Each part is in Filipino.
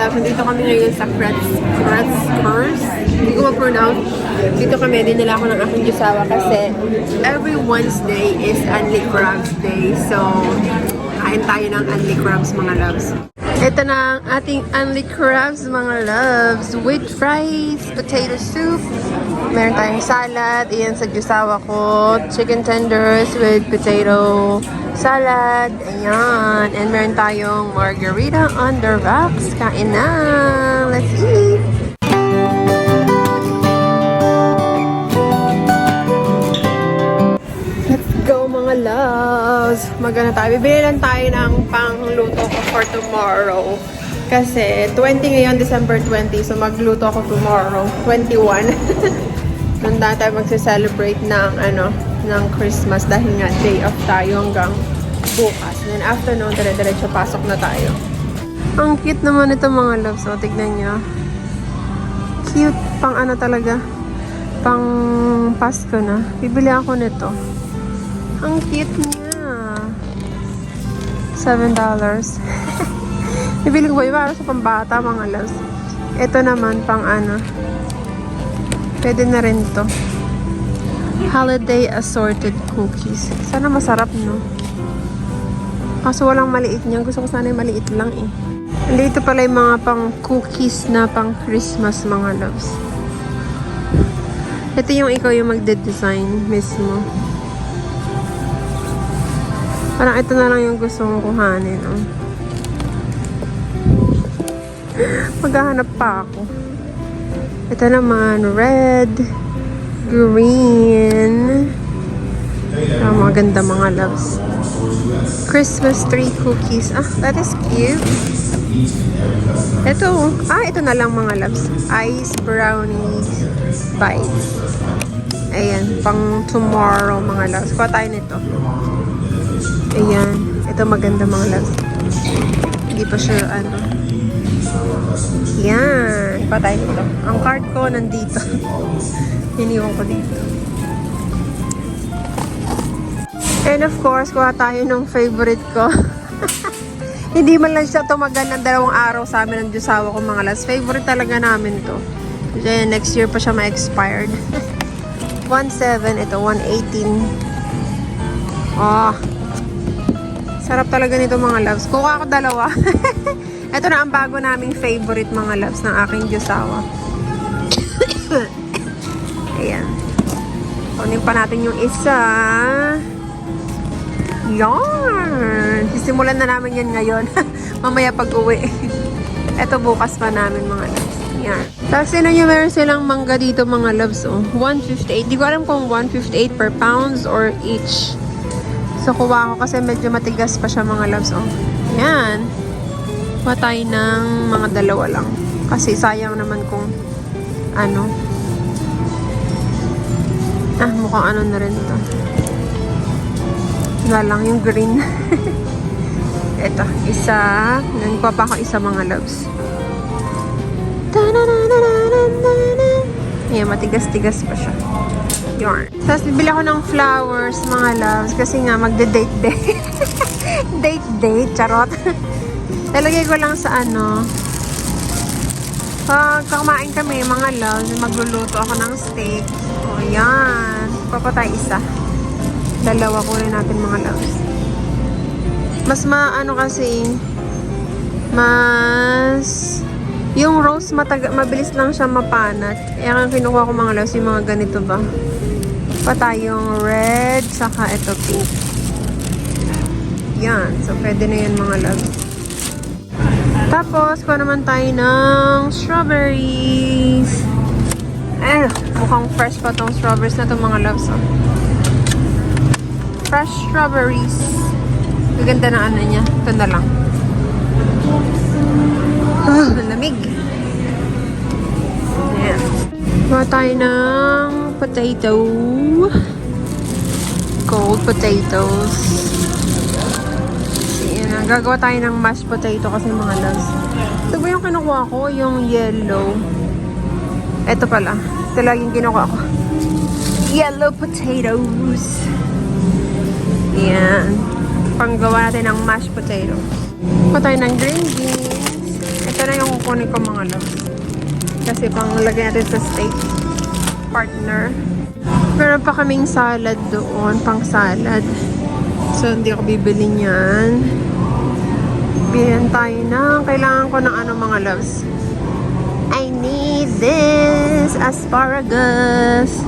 love, nandito kami ngayon sa Kretz, Kretzkers. Hindi ko ma-pronounce. Dito kami, dinala ako ng aking jusawa kasi every Wednesday is Unli Crabs Day. So, kain tayo ng Unli Crabs mga loves. Ito na ang ating Unli Crabs mga loves with fries, potato soup, meron tayong salad, iyan sa jusawa ko, chicken tenders with potato salad, ayan. And meron tayong margarita on the rocks. Kain na! Let's eat! Magana tayo. Bibili lang tayo ng pangluto ko for tomorrow. Kasi 20 ngayon, December 20. So magluto ako tomorrow, 21. Nanda tayo magse-celebrate ng ano, ng Christmas dahil nga day off tayo hanggang bukas. Then afternoon, dire-diretso pasok na tayo. Ang cute naman ito mga loves. O, tignan nyo. Cute. Pang ano talaga. Pang Pasko na. Bibili ako nito. Ang cute niya. $7. Bibili ko ba para sa pambata mga loves. Ito naman pang ano. Pwede na rin to. Holiday assorted cookies. Sana masarap, no? Kaso walang maliit niya. Gusto ko sana yung maliit lang eh. Dito pala yung mga pang cookies na pang Christmas mga loves. Ito yung ikaw yung magde-design mismo. Parang ito na lang yung gusto kong kuhanin. Oh. Maghahanap pa ako. Ito naman, red, green. Ah, mga ganda mga loves. Christmas tree cookies. Ah, that is cute. Ito. Ah, ito na lang mga loves. Ice brownies bites. Ayan, pang tomorrow mga loves. Kuha tayo nito. Ayan. Ito maganda mga loves. Hindi pa sure ano. Yan. Kuha tayo nito. Ang card ko nandito. Iniwan ko dito. And of course, kuha tayo ng favorite ko. Hindi man lang siya tumagal ng dalawang araw sa amin ng Diyosawa ko mga las. Favorite talaga namin to. Then, next year pa siya ma-expired. 1.7, ito 1.18. Oh. Sarap talaga nito mga loves. Kuha ako dalawa. ito na ang bago naming favorite mga loves ng aking Diyosawa. Ayan. Kunin pa natin yung isa. Yan! Sisimulan na namin yan ngayon. Mamaya pag uwi. Ito bukas pa namin mga loves. Yan. Tapos sino nyo meron silang mangga dito mga loves oh. 158. Di ko alam kung 158 per pounds or each. So kuha ko kasi medyo matigas pa siya mga loves oh. Yan. Kuha tayo ng mga dalawa lang. Kasi sayang naman kung ano. Ah, mukhang ano na rin to. Wala lang yung green. Ito, isa. Nagpa pa ako isa mga loves. Ayan, matigas-tigas pa siya. Yarn. Tapos, bibili ako ng flowers, mga loves. Kasi nga, magde-date-date. Date-date, charot. Talagay ko lang sa ano. Pag kakain kami, mga loves, magluluto ako ng steak. O, yan. Papatay isa. Dalawa kunin natin mga loves. Mas maano kasi, mas yung rose mataga, mabilis lang siya mapanat. Kaya kinukuha ko mga loves, yung mga ganito ba. Pa tayong red, saka ito pink. Yan. So, pwede na yan mga loves. Tapos, kuha naman tayo ng strawberries. Eh, mukhang fresh pa tong strawberries na to mga loves. Oh. Fresh strawberries. Gaganda na ano niya. Ito na lang. Ah, lamig. Ayan. Kuha tayo ng potato. Cold potatoes. Ayan. Gagawa tayo ng mashed potato kasi mga loves. Ito ba yung kinukuha ko? Yung yellow. Ito pala. Ito laging kinukuha ko. Yellow potatoes. Ayan. Panggawa natin ng mashed potato. Kuha tayo ng green beans. Ito na yung kukunin ko mga loves. Kasi pang lagay natin sa steak. Partner. Meron pa kaming salad doon, pang salad. So, hindi ako bibili niyan. Bilhin tayo na. Kailangan ko ng ano mga loves. I need this asparagus.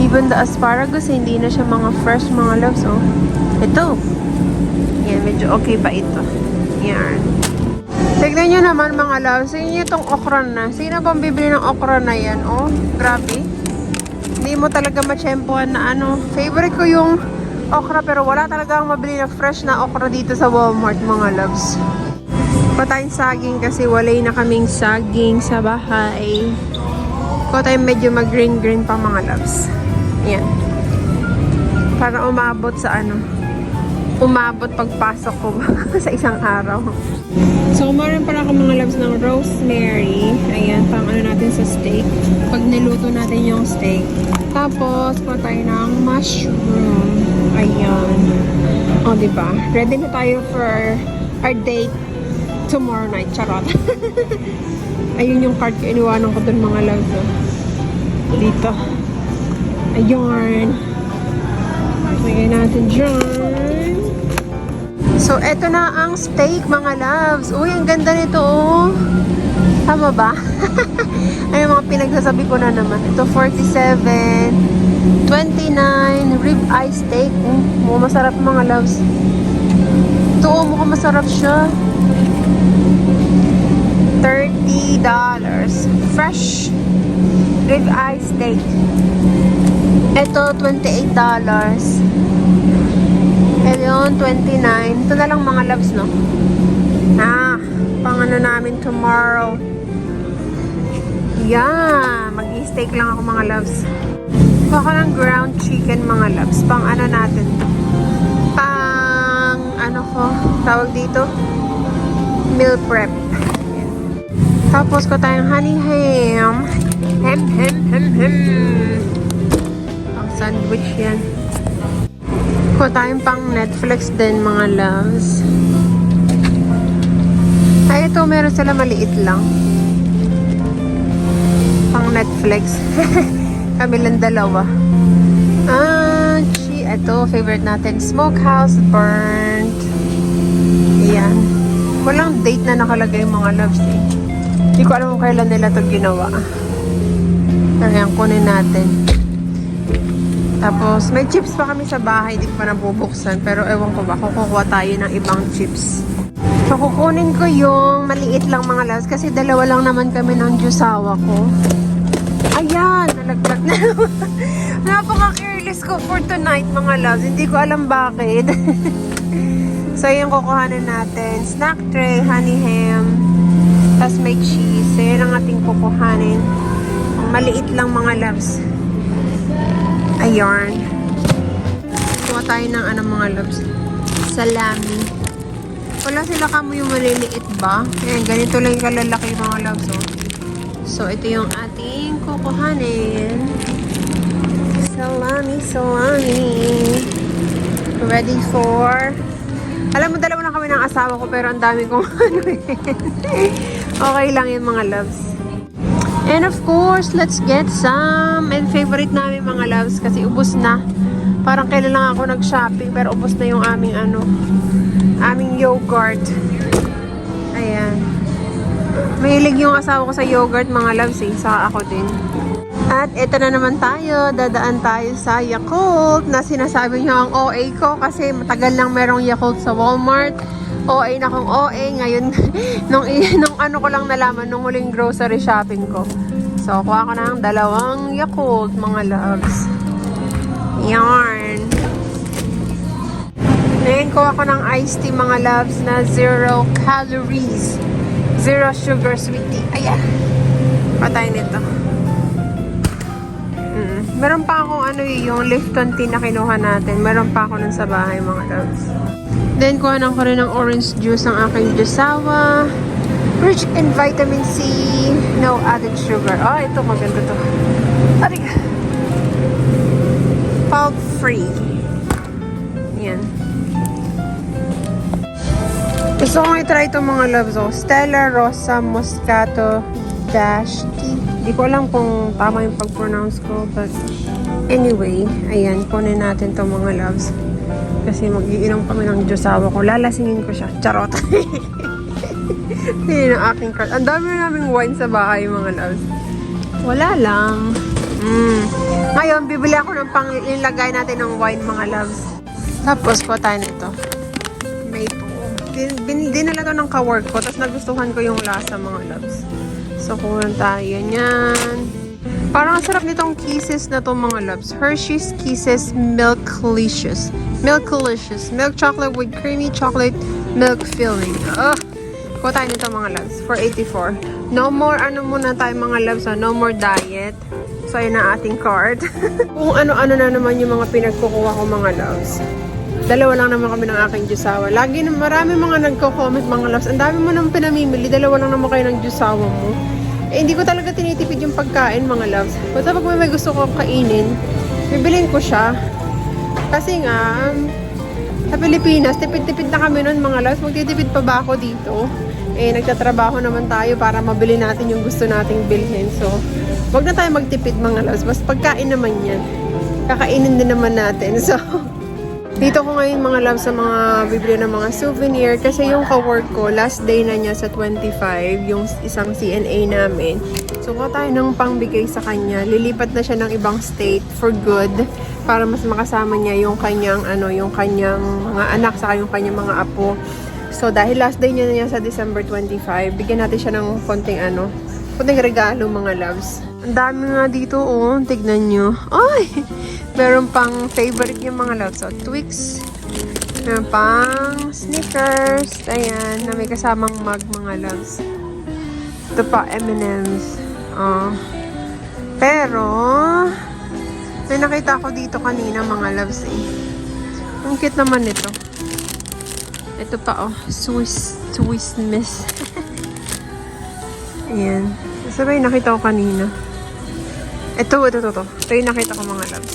Even the asparagus, hindi na siya mga fresh mga loves, oh. Ito. Yan, medyo okay pa ito. Yan. Tignan nyo naman mga loves. Sino itong okra na? Sino bang bibili ng okra na yan? Oh, grabe. Hindi mo talaga matsyempohan na ano. Favorite ko yung okra pero wala talaga akong mabili na fresh na okra dito sa Walmart mga loves. Pa tayong saging kasi walay na kaming saging sa bahay. Ko tayo medyo mag-green-green pa mga loves. Yan. Para umabot sa ano. Umabot pagpasok ko sa isang araw. So, meron pala ako mga loves ng rosemary. Ayan, pang ano natin sa steak. Pag niluto natin yung steak. Tapos, pa tayo ng mushroom. Ayan. O, di ba? Ready na tayo for our date tomorrow night. Charot. Ayun yung card ko. Iniwanan ko dun mga loves. Oh. Dito. Ayun. Lagay natin dyan. So, eto na ang steak, mga loves. Uy, ang ganda nito, oh. Tama ba? Ay, mga pinagsasabi ko na naman. Ito, 47, 29, rib eye steak. Mm, mukhang masarap, mga loves. Ito, oh, mukhang masarap siya. $30. Fresh rib eye steak. Ito, $28. Yun, 29. Ito na lang mga loves, no? Ah, pang ano namin tomorrow. Yeah, mag-steak lang ako mga loves. Baka ng ground chicken mga loves. Pang ano natin to? Pang ano ko, tawag dito? Meal prep. Tapos ko tayong honey ham. Ham, ham, ham, ham. Pang sandwich yan. Ko tayong pang Netflix din mga loves. Ay, ito meron sila maliit lang. Pang Netflix. Kami lang dalawa. Ah, chi, ito favorite natin. Smokehouse burnt. Ayan. Walang date na nakalagay mga loves eh. Hindi ko alam kung kailan nila ito ginawa. Ayan, kunin natin. Tapos, may chips pa kami sa bahay, di ko pa nabubuksan. Pero ewan ko ba, kukuha tayo ng ibang chips. So, kukunin ko yung maliit lang mga loves kasi dalawa lang naman kami ng jusawa ko. Ayan, nalaglag na. Napaka-careless ko for tonight mga loves. Hindi ko alam bakit. so, yung kukuhanin natin. Snack tray, honey ham, tapos may cheese. So, yun ang ating kukuhanin. Maliit lang mga loves. Ayan. Kuha tayo ng ano mga loves. Salami. Wala sila kamo yung maliliit ba? Ayan, ganito lang yung kalalaki mga loves. Oh. So, ito yung ating kukuhanin. Salami, salami. Ready for... Alam mo, dalawa na kami ng asawa ko pero ang dami kong ano eh. okay lang yun mga loves. And of course, let's get some. And favorite namin mga loves kasi ubos na. Parang kailan lang ako nag-shopping pero ubos na yung aming ano, aming yogurt. Ayan. Mahilig yung asawa ko sa yogurt mga loves eh. Saka ako din. At eto na naman tayo. Dadaan tayo sa Yakult na sinasabi niyo ang OA ko kasi matagal nang merong Yakult sa Walmart. OA na kong OA. Ngayon, nung, nung ano ko lang nalaman, nung huling grocery shopping ko. So, kuha ko ng dalawang Yakult, mga loves. Yarn. Ngayon, kuha ko ng iced tea, mga loves, na zero calories. Zero sugar sweet tea. Ayan. Patay nito. Meron pa akong ano eh, yung Lipton tea na kinuha natin. Meron pa ako nun sa bahay, mga loves. Then, kuhanan ko rin ng orange juice ang aking jusawa. Rich in vitamin C. No added sugar. Ah, ito maganda to. Aray. Pulp free. Yan. Gusto ko i-try itong mga loves oh. Stella Rosa Moscato Dash Tea. Di ko alam kung tama yung pag-pronounce ko. But anyway, ayan. Kunin natin itong mga loves. Kasi mag-iinom kami ng Diyosawa ko. Lalasingin ko siya. Charot. Hindi ng aking card. Ang dami na naming wine sa bahay, mga loves. Wala lang. Mm. Ngayon, bibili ako ng pang ilagay natin ng wine, mga loves. Tapos, ko tayo nito. Maple. Din, bin, dinala to ng kawork ko, tapos nagustuhan ko yung lasa, mga loves. So, kunan tayo niyan. Parang ang sarap nitong kisses na to mga loves. Hershey's Kisses Milklicious. Milklicious. Milk chocolate with creamy chocolate milk filling. Ugh! Kuha tayo nito mga loves. For 84. No more ano muna tayo mga loves. ah. No more diet. So, ayun ang ating card. Kung ano-ano na naman yung mga pinagkukuha ko mga loves. Dalawa lang naman kami ng aking jusawa. Lagi na marami mga nagko-comment mga loves. Ang dami mo nang pinamimili. Dalawa lang naman kayo ng jusawa mo. Eh, hindi ko talaga tinitipid yung pagkain mga loves. Basta pag may, gusto ko kainin, bibilin ko siya. Kasi nga, um, sa Pilipinas, tipid-tipid na kami nun mga loves. Magtitipid pa ba ako dito? Eh, nagtatrabaho naman tayo para mabili natin yung gusto nating bilhin. So, wag na tayo magtipid mga loves. Basta pagkain naman yan. Kakainin din naman natin. So, dito ko ngayon mga love sa mga bibili ng mga souvenir kasi yung kawork ko, last day na niya sa 25, yung isang CNA namin. So, kuha tayo ng pangbigay sa kanya. Lilipat na siya ng ibang state for good para mas makasama niya yung kanyang, ano, yung kanyang mga anak sa yung kanyang mga apo. So, dahil last day niya na niya sa December 25, bigyan natin siya ng konting, ano, konting regalo mga loves. Dami nga dito, oh. Tignan nyo. Ay! Meron pang favorite yung mga loves. So, Twix. Meron pang Snickers. Ayan, na may kasamang mug mga loves. Ito pa, M&M's. Oh. Pero, may nakita ko dito kanina mga loves eh. Ang cute naman ito. Ito pa oh, Swiss, Swiss Miss. Ayan. Sabay nakita ko kanina. Ito, ito, ito, ito. Ito yung nakita ko mga loves.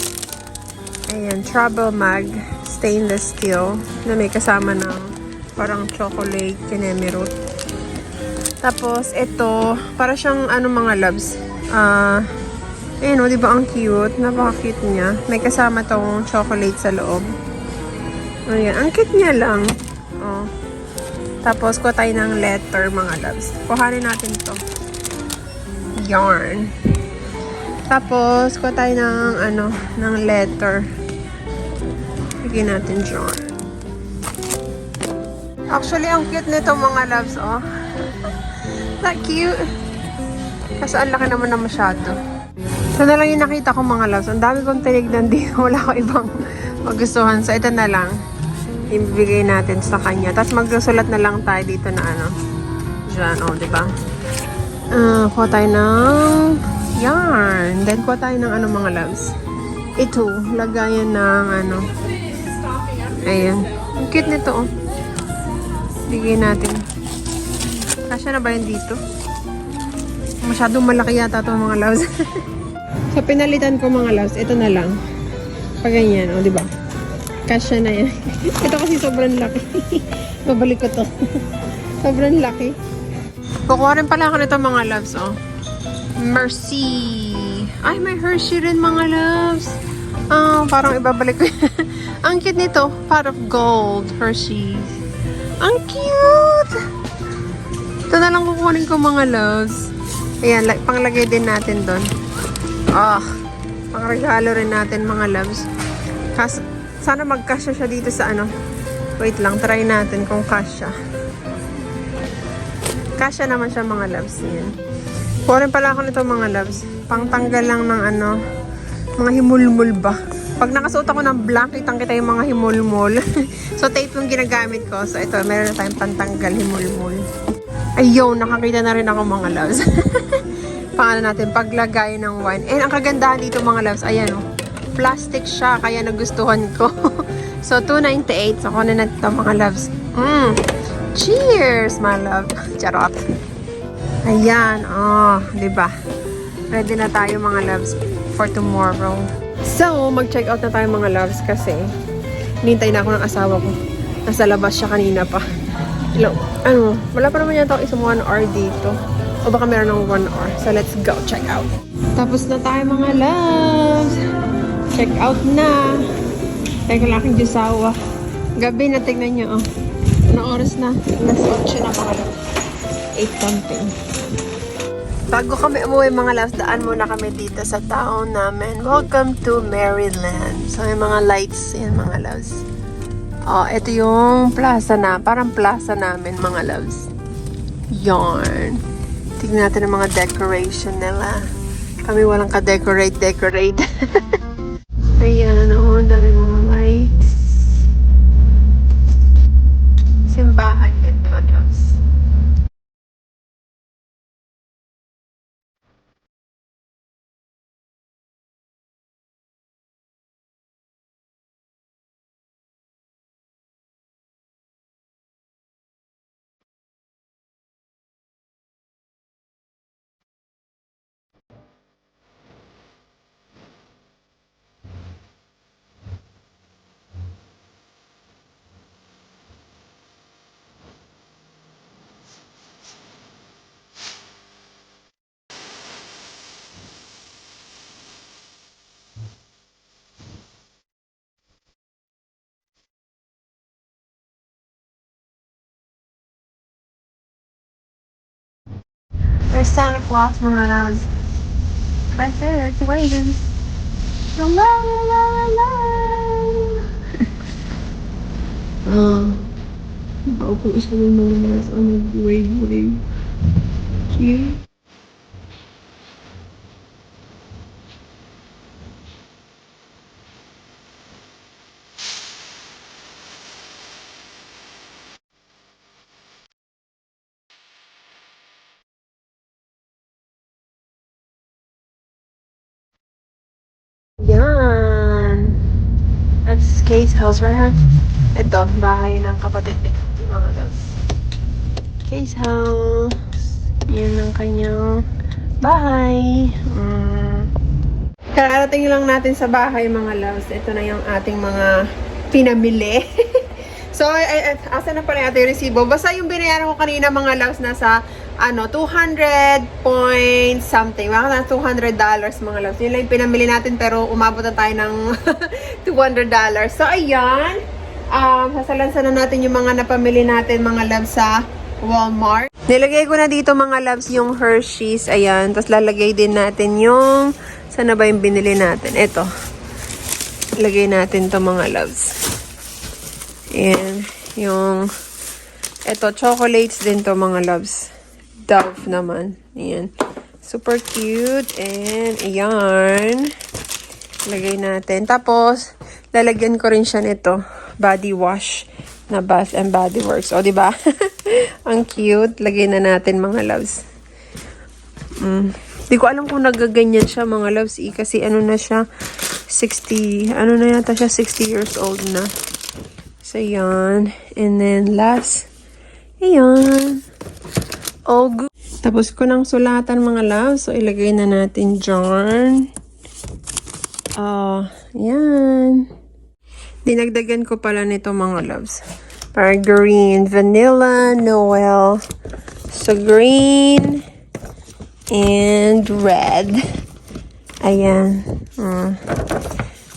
Ayan, travel mag, stainless steel, na may kasama ng parang chocolate, kinemirot. Tapos, ito, para siyang ano mga loves. Ah, ayun o, di ba ang cute? Napaka-cute niya. May kasama tong chocolate sa loob. Ayan, ang cute niya lang. Oh. Tapos, kuha tayo ng letter, mga loves. Kuhanin natin to. Yarn. Tapos, kuha tayo ng, ano, ng letter. Bigyan natin dyan. Actually, ang cute nito mga loves, oh. That cute. Kasi ang laki naman na masyado. Ito na lang yung nakita ko mga loves. Ang dami kong tinignan dito. Wala ko ibang magustuhan. So, ito na lang. Ibigay natin sa kanya. Tapos, magsusulat na lang tayo dito na ano. Diyan, oh, di ba? Ah, kuha tayo ng yarn. Then, kuha tayo ng ano mga loves. Ito, lagayan ng ano. Ayan. Ang cute nito, oh. Bigay natin. Kasya na ba yun dito? Masyadong malaki yata itong mga loves. so, pinalitan ko mga loves. Ito na lang. Pag ganyan, oh, di ba? Kasya na yan. ito kasi sobrang laki. Babalik ko to. sobrang laki. Kukuha rin pala ako nito mga loves, oh. Mercy. Ay, may Hershey rin mga loves. Ah, parang ibabalik ko. Ang cute nito. Pot of gold. Hershey's. Ang cute! Ito na lang kukunin ko mga loves. Ayan, like, panglagay din natin doon. Ah, pangregalo rin natin mga loves. Kas sana magkasya siya dito sa ano. Wait lang, try natin kung kasya. Kasya naman siya mga loves. Yan. Rin pala ako nito mga loves. Pangtanggal lang ng ano, mga himulmul ba. Pag nakasuot ako ng black, kitang kita yung mga himulmul. so, tape yung ginagamit ko. So, ito, meron na tayong pantanggal himulmul. Ayun, nakakita na rin ako mga loves. Paano natin, paglagay ng wine. And ang kagandahan dito mga loves, ayan oh, plastic siya, kaya nagustuhan ko. so, 298. So, kunin na ito mga loves. Mm. Cheers, my love. Charot. Ayan, oh, di ba? Ready na tayo mga loves for tomorrow. So, mag-check out na tayo mga loves kasi nintay na ako ng asawa ko. Nasa labas siya kanina pa. Hello. Ano, wala pa naman yata isang 1 hour dito. O baka meron ng 1 hour. So, let's go. Check out. Tapos na tayo mga loves. Check out na. Teka lang aking jusawa. Gabi na, tignan nyo, oh. Anong oras na? Alas 8 na mga loves. 8 something. Bago kami umuwi mga loves, daan muna kami dito sa town namin. Welcome to Maryland. So, may mga lights yan mga loves. Oh, ito yung plaza na. Parang plaza namin mga loves. Yarn. Tignan natin ang mga decoration nila. Kami walang ka-decorate, decorate. Ayan, There's Santa Claus when I was right there, it's waving. Hello, hello, hello. um, hopefully, someone knows on the wave, wave. Here. Kay's house, right? Ito, bahay ng kapatid mga loves. Kay's house. Yan ang kanyang bahay. Mm. Kararating lang natin sa bahay mga loves. Ito na yung ating mga pinamili. so, ay, ay, asa na pala yung resibo? Basta yung binayaran ko kanina mga loves nasa ano, 200 point something. Mga na 200 dollars mga loves. Yun lang yung pinamili natin pero umabot na tayo ng 200 dollars. So, ayan. Um, sasalansan na natin yung mga napamili natin mga loves sa Walmart. Nilagay ko na dito mga loves yung Hershey's. Ayan. Tapos lalagay din natin yung... Saan na ba yung binili natin? Ito. Lagay natin to mga loves. Ayan. Yung... Ito, chocolates din to mga loves. Dove naman. Ayan. Super cute. And, ayan. Lagay natin. Tapos, lalagyan ko rin siya nito. Body wash na Bath and Body Works. O, ba? Ang cute. Lagay na natin mga loves. Mm. Di ko alam kung nagaganyan siya mga loves eh, kasi ano na siya 60, ano na yata siya 60 years old na. So, yan. And then, last, ayan. Good. Tapos ko ng sulatan mga loves. So, ilagay na natin dyan. Ah, yan. Dinagdagan ko pala nito mga loves. Para green, vanilla, Noel. So, green and red. Ayan. Mm.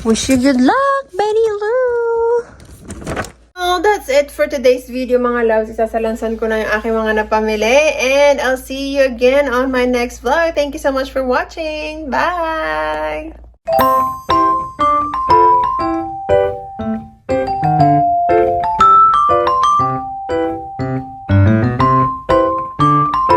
Wish you good luck, Betty Lou! Oh, that's it for today's video mga loves. Isasalansan ko na yung aking mga napamili. And I'll see you again on my next vlog. Thank you so much for watching. Bye!